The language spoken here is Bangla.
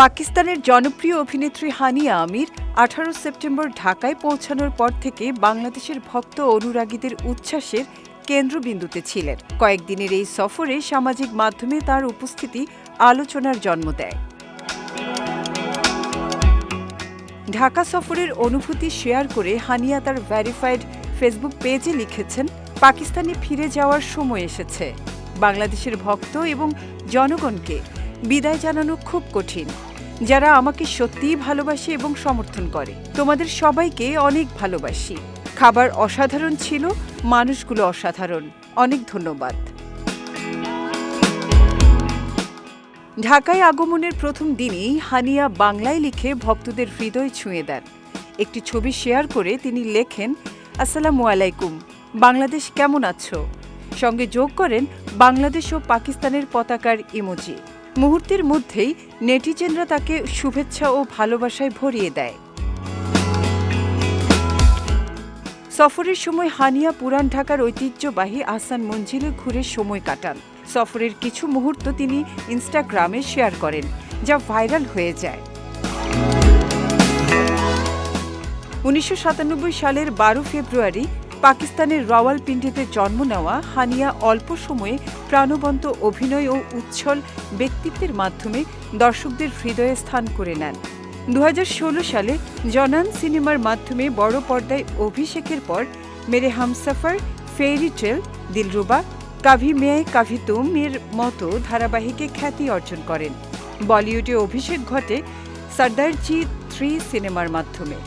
পাকিস্তানের জনপ্রিয় অভিনেত্রী হানিয়া আমির আঠারো সেপ্টেম্বর ঢাকায় পৌঁছানোর পর থেকে বাংলাদেশের ভক্ত অনুরাগীদের উচ্ছ্বাসের কেন্দ্রবিন্দুতে ছিলেন। কয়েকদিনের এই সফরে সামাজিক মাধ্যমে তার উপস্থিতি আলোচনার জন্ম দেয়। ঢাকা সফরের অনুভূতি শেয়ার করে হানিয়া তার ভ্যারিফাইড ফেসবুক পেজে লিখেছেন, পাকিস্তানে ফিরে যাওয়ার সময় এসেছে। বাংলাদেশের ভক্ত এবং জনগণকে বিদায় জানানো খুব কঠিন। যারা আমাকে সত্যিই ভালোবাসে এবং সমর্থন করে। তোমাদের সবাইকে অনেক ভালোবাসি। খাবার অসাধারণ ছিল, মানুষগুলো অসাধারণ। অনেক ধন্যবাদ। ঢাকায় আগমনের প্রথম দিনই হানিয়া বাংলায় লিখে ভক্তদের হৃদয় ছুঁয়ে দেন। একটি ছবি শেয়ার করে তিনি লেখেন, আসসালামু আলাইকুম, বাংলাদেশ কেমন আছো? সঙ্গে যোগ করেন, বাংলাদেশ ও পাকিস্তানের পতাকার ইমোজি। মুহূর্তের মধ্যেই নেটিজেনরা তাকে শুভেচ্ছা ও ভালোবাসায় ভরিয়ে দেয়। সফরের সময় হানিয়া পুরান ঢাকার ঐতিহ্যবাহী আহসান মঞ্জিলে ঘুরে সময় কাটান। সফরের কিছু মুহূর্ত তিনি ইনস্টাগ্রামে শেয়ার করেন, যা ভাইরাল হয়ে যায়। উনিশশো সাতানব্বই সালের বারো ফেব্রুয়ারি পাকিস্তানের রাওয়ালপিন্ডিতে জন্ম নেওয়া হানিয়া অল্প সময়ে প্রাণবন্ত অভিনয় ও উচ্ছল ব্যক্তিত্বের মাধ্যমে দর্শকদের হৃদয়ে স্থান করে নেন। দু হাজার ষোলো সালে জনান সিনেমার মাধ্যমে বড় পর্দায় অভিষেকের পর মেরে হামসাফার ফেরি টেল, দিলরুবা, কাভি মেয়ে কাভি তুম এর মতো ধারাবাহিকে খ্যাতি অর্জন করেন। বলিউডে অভিষেক ঘটে সর্দারজি থ্রি সিনেমার মাধ্যমে।